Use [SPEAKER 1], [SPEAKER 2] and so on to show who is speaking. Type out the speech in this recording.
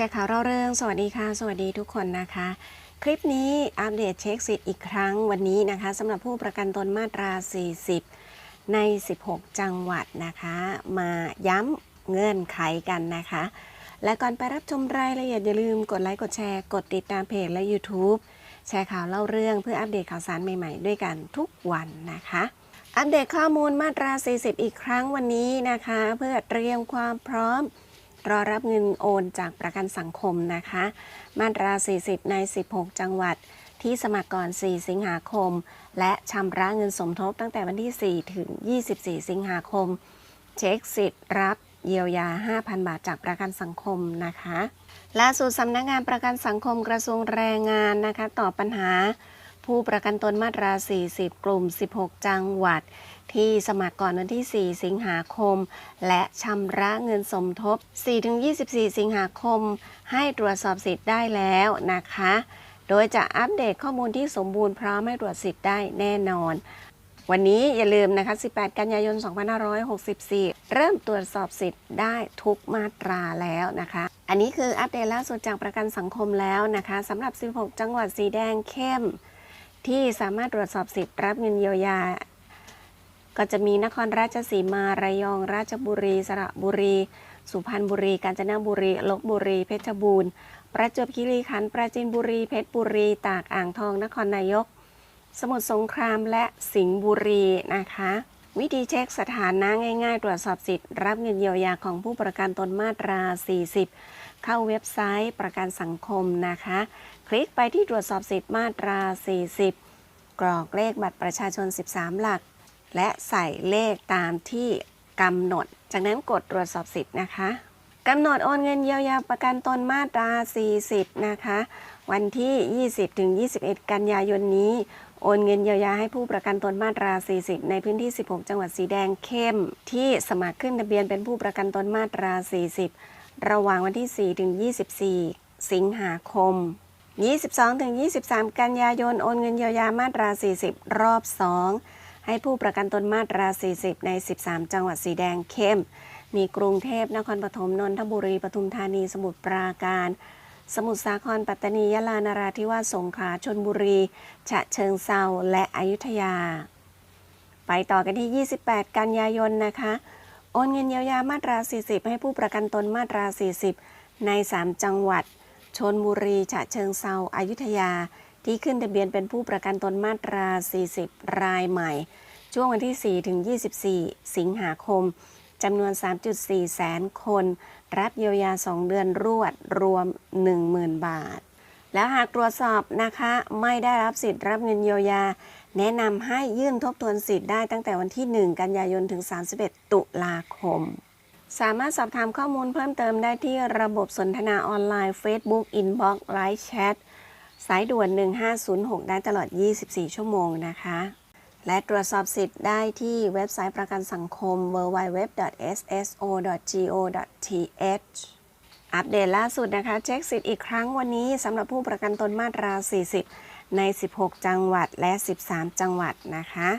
[SPEAKER 1] ชร์ข่าวเล่าเรื่อง สวัสดีค่ะ สวัสดีทุกคนนะคะ คลิปนี้อัปเดตเช็คสิทธิ์อีกครั้งวันนี้นะคะสำหรับผู้ประกันตนมาตรา 40 ใน 16 จังหวัดนะคะ มาย้ำเงื่อนไขกันนะคะ และก่อนไปรับชมรายละเอียดอย่าลืมกดไลค์กดแชร์กดติดตามเพจและ YouTube แชร์ข่าวเล่าเรื่องเพื่ออัปเดตข่าวสารใหม่ๆ ด้วยกันทุกวันนะคะอัปเดตข้อมูลมาตรา 40 อีกครั้งวันนี้นะคะ เพื่อเตรียมความพร้อม รอรับเงินโอนจากประกันสังคมนะคะ มาตรา 40 ใน 16 จังหวัด ที่สมัครก่อน 4 สิงหาคม และชำระเงินสมทบตั้งแต่วันที่ 4 ถึง 24 สิงหาคม เช็คสิทธิ์รับเยียวยา 5,000 บาทจากประกันสังคมนะคะล่าสุดสำนักงานประกันสังคมกระทรวงแรงงานนะคะตอบปัญหา ผู้ประกันตนมาตรา 40 กลุ่ม 16 จังหวัด ที่สมัครก่อนวันที่ 4 สิงหาคม และชำระเงินสมทบ 4-24 สิงหาคม ให้ตรวจสอบสิทธิ์ได้แล้วนะคะ โดยจะอัปเดตข้อมูลที่สมบูรณ์พร้อมให้ตรวจสิทธิ์ได้แน่นอนวันนี้อย่าลืมนะคะ 18 กันยายน 2564 เริ่มตรวจสอบสิทธิ์ได้ทุกมาตราแล้วนะคะ อันนี้คืออัปเดตล่าสุดจากประกันสังคมแล้วนะคะสำหรับ 16 จังหวัดสีแดงเข้ม ที่สามารถตรวจสอบสิทธิ์รับเงินเยียวยา ก็จะมีนครราชสีมา ระยอง ราชบุรี สระบุรี สุพรรณบุรี กาญจนบุรี ลบบุรี เพชรบูรณ์ ประจวบคีรีขันธ์ ปราจีนบุรี เพชรบุรี ตาก อ่างทอง นครนายก สมุทรสงคราม และสิงห์บุรีนะคะ วิธีเช็คสถานะง่ายๆ ตรวจสอบสิทธิ์ รับเงินเยียวยาของผู้ประกันตนมาตรา 40 เข้าเว็บไซต์ประกันสังคมนะคะ คลิกไปที่ตรวจสอบสิทธิ์มาตรา 40 กรอกเลขบัตรประชาชน 13 หลัก และใส่เลขตามที่กำหนด จากนั้นกดตรวจสอบสิทธิ์นะคะกำหนดโอนเงินเยียวยาประกันตนมาตรา 40 นะคะ วันที่ 20-21 กันยายนนี้ โอนเงินเยียวยาให้ผู้ประกันตนมาตรา 40 ในพื้นที่ 16 จังหวัดสีแดงเข้ม ที่สมัครขึ้นทะเบียนเป็นผู้ประกันตนมาตรา 40 ระหว่างวันที่ 4 ถึง 24 สิงหาคม 22 ถึง 23 กันยายน โอนเงินเยียวยามาตรา 40 รอบ 2 ให้ผู้ประกันตนมาตรา 40 ใน 13 จังหวัดสีแดงเข้ม มีกรุงเทพ นครปฐม นนทบุรี ปทุมธานี สมุทรปราการ สมุทรสาคร ปัตตานี ยะลานราธิวาส สงขลา ชนบุรี ฉะเชิงเซา และอยุธยา ไปต่อกันที่ 28 กันยายน นะคะ โอนเงินเยียวยามาตรา 40 ให้ผู้ประกันตนมาตรา 40 ใน 3 จังหวัด ชนบุรี ฉะเชิงเซา อายุทยา ที่ขึ้นทะเบียนเป็นผู้ประกันตนมาตรา 40 รายใหม่ ช่วงวันที่ 4 ถึง 24 สิงหาคม จำนวน 3.4 แสนคน รับเยียวยา 2 เดือนรวดรวม 10,000 บาท แล้วหากตรวจสอบนะคะไม่ได้รับสิทธิ์รับเงินเยียวยา แนะนำให้ยื่นทบทวนสิทธิ์ได้ตั้งแต่วันที่ 1 กันยายนถึง 31 ตุลาคม สามารถสอบถามข้อมูลเพิ่มเติมได้ที่ระบบสนทนาออนไลน์ Facebook Inbox Live Chat สายด่วน 1506 ได้ตลอด 24 ชั่วโมงนะคะ และตรวจสอบสิทธิ์ได้ที่เว็บไซต์ประกันสังคม www.sso.go.th อัปเดตล่าสุดนะคะ เช็คสิทธิ์อีกครั้งวันนี้สำหรับผู้ประกันตนมาตรา 40 ใน 16 จังหวัดและ 13 จังหวัดนะคะ